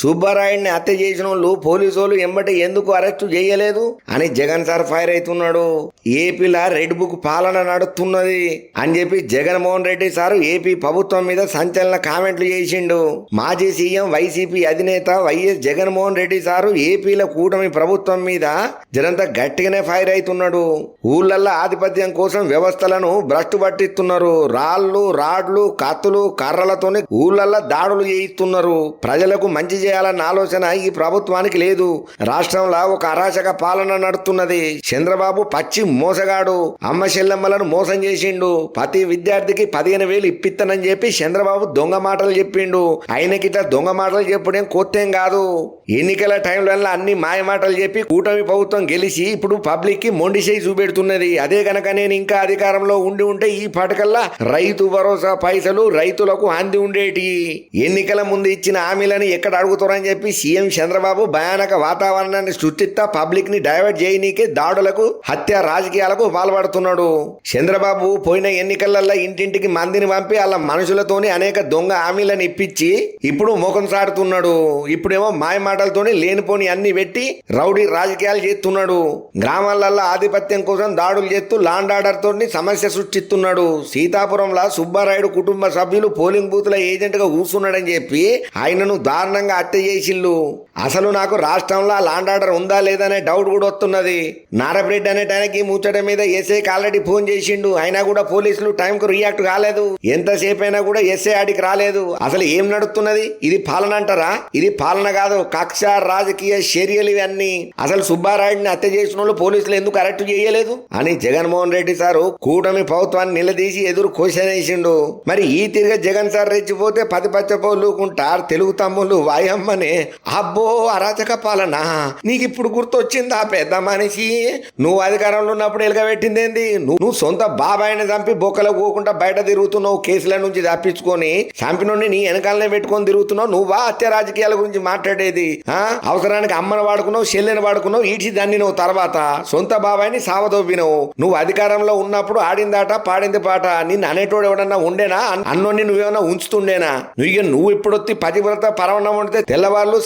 సుబ్బారాయుడిని హత్య చేసిన వాళ్ళు పోలీసు వాళ్ళు ఎంబటి ఎందుకు అరెస్టు చేయలేదు? అని జగన్ సార్ ఫైర్ అవుతున్నాడు. ఏపీలా రెడ్ బుక్ పాలన నడుస్తున్నది అని చెప్పి జగన్మోహన్ రెడ్డి సార్ ఏపీ ప్రభుత్వం మీద సంచలన కామెంట్లు చేసిండు. మాజీ సీఎం వైసీపీ అధినేత వైఎస్ జగన్మోహన్ రెడ్డి సారు ఏపీల కూటమి ప్రభుత్వం మీద జనంత గట్టిగానే ఫైర్ అవుతున్నాడు. ఊళ్ళల్లో ఆధిపత్యం కోసం వ్యవస్థలను భ్రష్టు పట్టిస్తున్నారు. రాళ్ళు రాడ్లు కత్తులు కర్రలతోనే ఊళ్ళల్లో దాడులు చేయిస్తున్నారు. ప్రజలకు మంచి చేయాలన్న ఆలోచన ఈ ప్రభుత్వానికి లేదు. రాష్ట్రంలో ఒక అరాచక పాలన నడుస్తున్నది. చంద్రబాబు పచ్చి మోసగాడు. అమ్మ చెల్లెమ్మలను మోసం చేసిండు. ప్రతి విద్యార్థికి పదిహేను వేలు ఇప్పిత్తనని చెప్పి చంద్రబాబు దొంగ మాటలు చెప్పిండు. ఆయనకి ఇట్లా దొంగ మాటలు చెప్పడం కొత్తేం కాదు. ఎన్నికల టైంలో అన్ని మాయ మాటలు చెప్పి కూటమి ప్రభుత్వం గెలిచి ఇప్పుడు పబ్లిక్కి మొండి చేయి చూపెడుతున్నది. అదే గనక నేను ఇంకా అధికారంలో ఉండి ఉంటే ఈ పాటకల్లా రైతు భరోసా పైసలు రైతులకు అంది ఉండేటి. ఎన్నికల ముందు ఇచ్చిన హామీలను ఎక్కడ అడుగుతారని చెప్పి సీఎం చంద్రబాబు భయానక వాతావరణాన్ని సృష్టిస్తా పబ్లిక్ని డైవర్ట్ చేయనీకే దాడులకు హత్య రాజకీయాలకు పాల్పడుతున్నాడు. చంద్రబాబు పోయిన ఎన్నికలలో ఇంటింటికి మందిని పంపి అలా మనుషులతోని అనేక దొంగ హామీలను ఇప్పించి ఇప్పుడు ముఖం సాడుతున్నాడు. ఇప్పుడేమో మాయ మాటలతోని లేనిపోని అన్ని పెట్టి రౌడీ రాజకీయాలు చేస్తున్నాడు. గ్రామాలలో ఆధిపత్యం కోసం దాడులు చేస్తూ లాండ్ ఆర్డర్ తోని సమస్య సృష్టిస్తున్నాడు. సీతాపురంలో సుబ్బారాయుడు కుటుంబ సభ్యులు పోలింగ్ బూత్లో ఏజెంట్గా కూర్చున్నాడని చెప్పి ఆయనను దారుణంగా హత్య చేసిల్లు. అసలు నాకు రాష్ట్రంలో లాండ్ ఆర్డర్ ఉందా లేదనే డౌట్ కూడా వస్తున్నది. నారపరెడ్డి అనే టైంకి ముచ్చట మీద ఎస్ఐకి ఆల్రెడీ ఫోన్ చేసిండు. అయినా కూడా పోలీసులు టైంకు రియాక్ట్ కాలేదు. ఎంతసేపు అయినా కూడా ఎస్ఐ ఆడికి రాలేదు. అసలు ఏం నడుస్తున్నది? ఇది పాలన అంటారా? ఇది పాలన కాదు. కక్ష రాజకీయ చర్యలు ఇవన్నీ. అసలు సుబ్బారాయుడిని హత్య చేసిన వాళ్ళు పోలీసులు ఎందుకు అరెస్ట్ చేయలేదు? అని జగన్మోహన్ రెడ్డి సారు కూటమి ప్రభుత్వాన్ని నిలదీసి ఎదురు క్వశ్చన్ వేసిండు మరి ఈ తిరిగి జగన్ సార్ రెచ్చిపోతే పది పచ్చపోలుకుంటారు తెలుగు తమ్ముళ్ళు. వాయమ్మనే. అబ్బో అరాచక పాలన. నీకు ఇప్పుడు గుర్తొచ్చిందా పెద్ద మనిషి? నువ్వు అధికారంలో ఉన్నప్పుడు ఎలుగబెట్టింది ఏంది నువ్వు సొంత బాబాయిని చంపి బొక్కలు పోకుండా బయట తిరుగుతున్నావు కేసుల నుంచి తప్పించుకొని చంపినోడిని నీ వెనకాలనే పెట్టుకొని తిరుగుతున్నావు. నువ్వా హత్య రాజకీయాల గురించి మాట్లాడేది? ఆ? అవసరానికి అమ్మను వాడుకున్నావు చెల్లెని వాడుకున్నావు ఈడ్చి దాన్ని నువ్వు తర్వాత. సొంత బాబాయిని సావదోపినవు. నువ్వు అధికారంలో ఉన్నప్పుడు ఆడిందాట పాడింది పాట. నిన్ను అనేటోడు ఎవడన్నా ఉండేనా? అన్నోని నువ్వేమన్నా ఉంచుతుండేనా? నువ్వు ఇక నువ్వు ఇప్పుడు వచ్చి పతివ్రత పరవణం ఉంటే తెల్లవాళ్ళు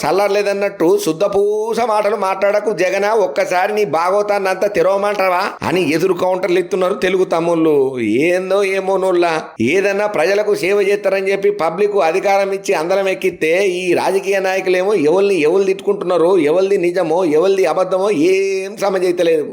సల్లారలేదన్నట్టు శుద్ధపూస మాటలు మాట్లాడకు జగన ఒక్కసారి నీ భాగవతాన్ని అంతా తెరవమంటావా అని ఎదురు కౌంటర్లు ఇస్తున్నారు తెలుగు తమ్ముళ్ళు. ఏందో ఏమో నోళ్ళ ఏదన్నా ప్రజలకు సేవ చేస్తారని చెప్పి పబ్లిక్ అధికారం ఇచ్చి అందరం ఎక్కితే ఈ రాజకీయ నాయకులేమో ఎవరిని ఎవరు తిట్టుకుంటున్నారో ఎవరిది నిజమో ఎవరిది అబద్ధమో ఏం సమజైతలేదు